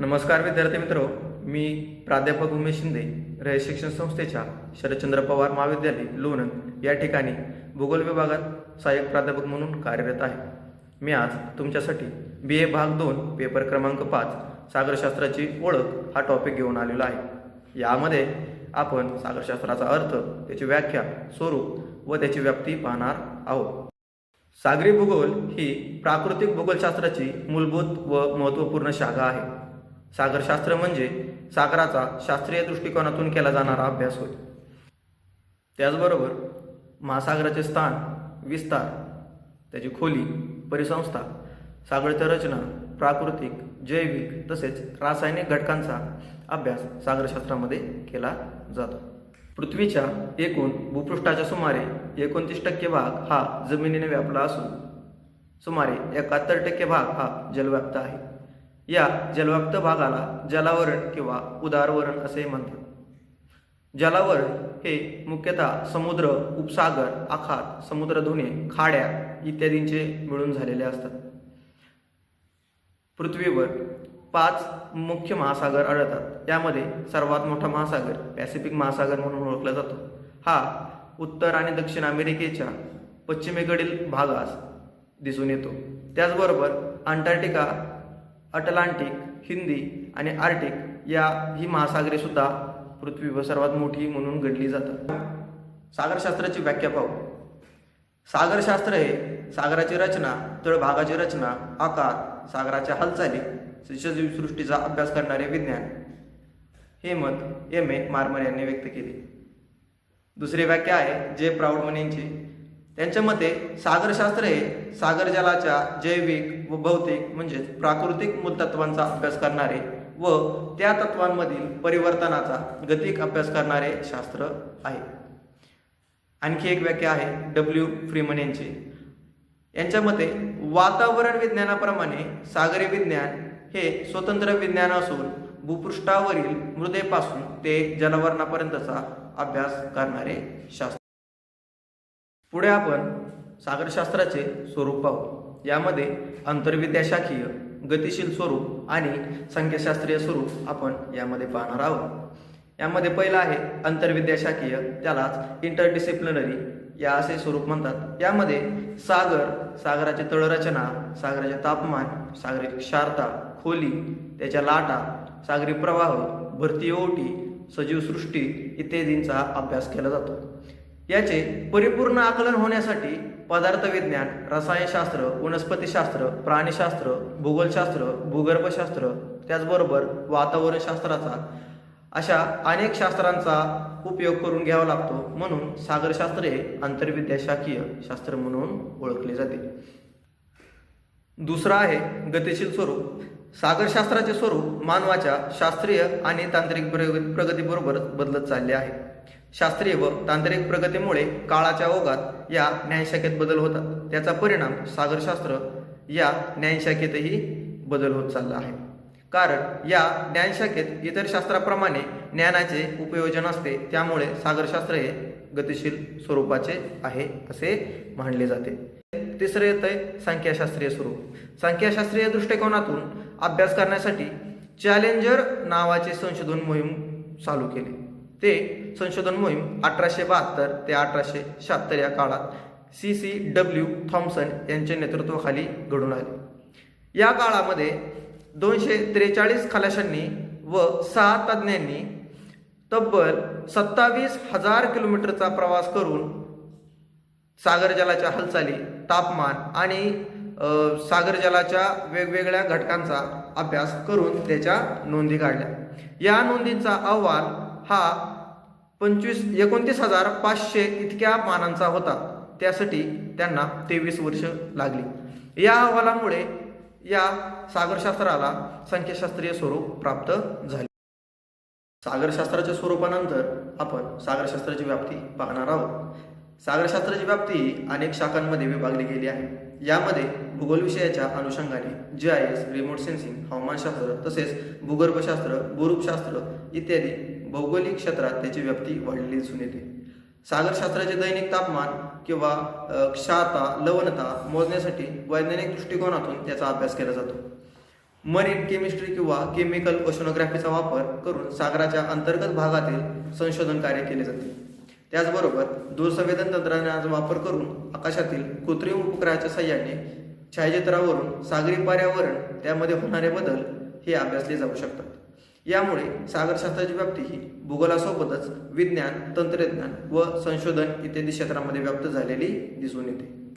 नमस्कार विद्यार्थी मित्र मी प्राध्यापक उमेश शिंदे रय शिक्षण संस्थेच्या शरदचंद्र पवार महाविद्यालय लोणंद या ठिकाणी भूगोल विभागात सहाय्यक प्राध्यापक म्हणून कार्यरत आहे. मी आज तुमच्यासाठी बी ए भाग दोन पेपर क्रमांक पाच सागरशास्त्राची ओळख हा टॉपिक घेऊन आलेलो आहे. यामध्ये आपण सागरशास्त्राचा अर्थ त्याची व्याख्या स्वरूप व त्याची व्याप्ती पाहणार आहोत. सागरी भूगोल ही प्राकृतिक भूगोलशास्त्राची मूलभूत व महत्त्वपूर्ण शाखा आहे. सागरशास्त्र म्हणजे सागराचा शास्त्रीय दृष्टिकोनातून केला जाणारा अभ्यास होय. त्याचबरोबर महासागराचे स्थान विस्तार त्याची खोली परिसंस्था सागराच्या रचना प्राकृतिक जैविक तसेच रासायनिक घटकांचा अभ्यास सागरशास्त्रामध्ये केला जातो. पृथ्वीच्या एकूण भूपृष्ठाच्या सुमारे एकोणतीस टक्के भाग हा जमिनीने व्यापला असून सुमारे एकाहत्तर टक्के भाग हा जलव्याप्त आहे. या जलव्याप्त भागाला जलावरण किंवा उदारवरण असे म्हणतात. जलावरण हे मुख्यतः समुद्र उपसागर आखात समुद्रधुने खाड्या इत्यादींचे मिळून झालेले असतात. पृथ्वीवर पाच मुख्य महासागर आढळतात. त्यामध्ये सर्वात मोठा महासागर पॅसिफिक महासागर म्हणून ओळखला जातो. हा उत्तर आणि दक्षिण अमेरिकेच्या पश्चिमेकडील भागास दिसून येतो. त्याचबरोबर अंटार्क्टिका अटलांटिक हिंदी आणि आर्टिक या ही महासागरे सुद्धा पृथ्वीवर सर्वात मोठी म्हणून गणली जातात. सागरशास्त्राची व्याख्या पाहू. सागरशास्त्र हे सागराची रचना तळभागाची रचना आकार सागराच्या हालचाली सृष्टीचा अभ्यास करणारे विज्ञान. हे मत एम ए मार्मर यांनी व्यक्त केले. दुसरी व्याख्या आहे जे प्राऊडमन यांची त्यांच्या मते सागरशास्त्र हे सागर जलाच्या जैविक व भौतिक म्हणजेच प्राकृतिक मूलतत्वांचा अभ्यास करणारे व त्या तत्वांमधील परिवर्तनाचा गतिक अभ्यास करणारे शास्त्र आहे. आणखी एक व्याख्या आहे डब्ल्यू फ्रीमन यांची. यांच्या मते वातावरण विज्ञानाप्रमाणे सागरी विज्ञान हे स्वतंत्र विज्ञान असून भूपृष्ठावरील मृदेपासून ते जलवर्णापर्यंतचा अभ्यास करणारे शास्त्र पुढे आपण सागरशास्त्राचे स्वरूप पाहू. यामध्ये आंतरविद्याशाखीय गतिशील स्वरूप आणि संख्याशास्त्रीय स्वरूप आपण यामध्ये पाहणार आहोत. यामध्ये पहिलं आहे आंतरविद्याशाखीय त्यालाच इंटरडिसिप्लिनरी या असे स्वरूप म्हणतात. यामध्ये सागर सागराची तळरचना सागराचे तापमान सागरी क्षारता खोली त्याच्या लाटा सागरी प्रवाह भरती ओटी सजीव सृष्टी इत्यादींचा अभ्यास केला जातो. याचे परिपूर्ण आकलन होण्यासाठी पदार्थविज्ञान रसायनशास्त्र वनस्पतीशास्त्र प्राणीशास्त्र भूगोलशास्त्र भूगर्भशास्त्र त्याचबरोबर वातावरणशास्त्राचा अशा अनेक शास्त्रांचा उपयोग करून घ्यावा लागतो. म्हणून सागरशास्त्र हे आंतरविद्याशाखीय शास्त्र म्हणून ओळखले जाते. दुसरा आहे गतिशील स्वरूप. सागरशास्त्राचे स्वरूप मानवाच्या शास्त्रीय आणि तांत्रिक प्रगतीबरोबर बदलत चालले आहे. शास्त्रीय व तांत्रिक प्रगतीमुळे काळाच्या ओघात या न्यायशाखेत बदल होतात. त्याचा परिणाम सागरशास्त्र या न्यायशाखेतही बदल होत चालला आहे. कारण या ज्ञानशाखेत इतर शास्त्राप्रमाणे ज्ञानाचे उपयोजन असते त्यामुळे सागरशास्त्र हे गतिशील स्वरूपाचे आहे असे मानले जाते. तिसरे आहे संख्याशास्त्रीय स्वरूप. संख्याशास्त्रीय दृष्टिकोनातून अभ्यास करण्यासाठी चॅलेंजर नावाचे संशोधन मोहीम चालू केली. ते संशोधन मोहीम अठराशे बहात्तर ते अठराशे शहात्तर या काळात सी सी डब्ल्यू थॉम्सन यांच्या नेतृत्वाखाली घडून आले. या काळामध्ये दोनशे त्रेचाळीस खलाशांनी व सहा तज्ज्ञांनी तब्बल सत्तावीस हजार किलोमीटरचा प्रवास करून सागर जलाच्या हालचाली तापमान आणि सागरजलाच्या सागर जलाच्या वेगवेगळ्या घटकांचा अभ्यास करून त्याच्या नोंदी काढल्या. या नोंदींचा अहवाल हा पंचवीस एकोणतीस हजार पाचशे इतक्या मानांचा होता. त्यासाठी त्यांना तेवीस वर्ष लागली. या अहवालामुळे या सागरशास्त्राला संख्याशास्त्रीय स्वरूप प्राप्त झाले. सागरशास्त्राच्या स्वरूपानंतर आपण सागरशास्त्राची व्याप्ती पाहणार आहोत. सागरशास्त्राची व्याप्ती ही अनेक शाखांमध्ये विभागली गेली आहे. यामध्ये भूगोल विषयाच्या अनुषंगाने G I S remote sensing हवामानशास्त्र तसेच भूगर्भशास्त्र भूरूपशास्त्र इत्यादी भौगोलिक क्षेत्रात त्याची व्याप्ती वाढलेली दिसून येते. सागरशास्त्राचे दैनिक तापमान किंवा क्षारता लवणता मोजण्यासाठी वैज्ञानिक दृष्टिकोनातून त्याचा अभ्यास केला जातो. मरीन केमिस्ट्री किंवा केमिकल ओशनोग्राफीचा वापर करून सागराच्या अंतर्गत भागातील संशोधन कार्य केले जाते. त्याचबरोबर दूरसंवेदन तंत्रज्ञानाचा वापर करून आकाशातील कृत्रिम उपग्रहाच्या सहाय्याने छायाचित्रावरून सागरी पर्यावरण त्यामध्ये होणारे बदल हे अभ्यासले जाऊ शकतात. यामुळे सागरशास्त्राची व्याप्ती ही भूगोलासोबतच विज्ञान तंत्रज्ञान व संशोधन इत्यादी क्षेत्रामध्ये व्याप्त झालेली दिसून येते.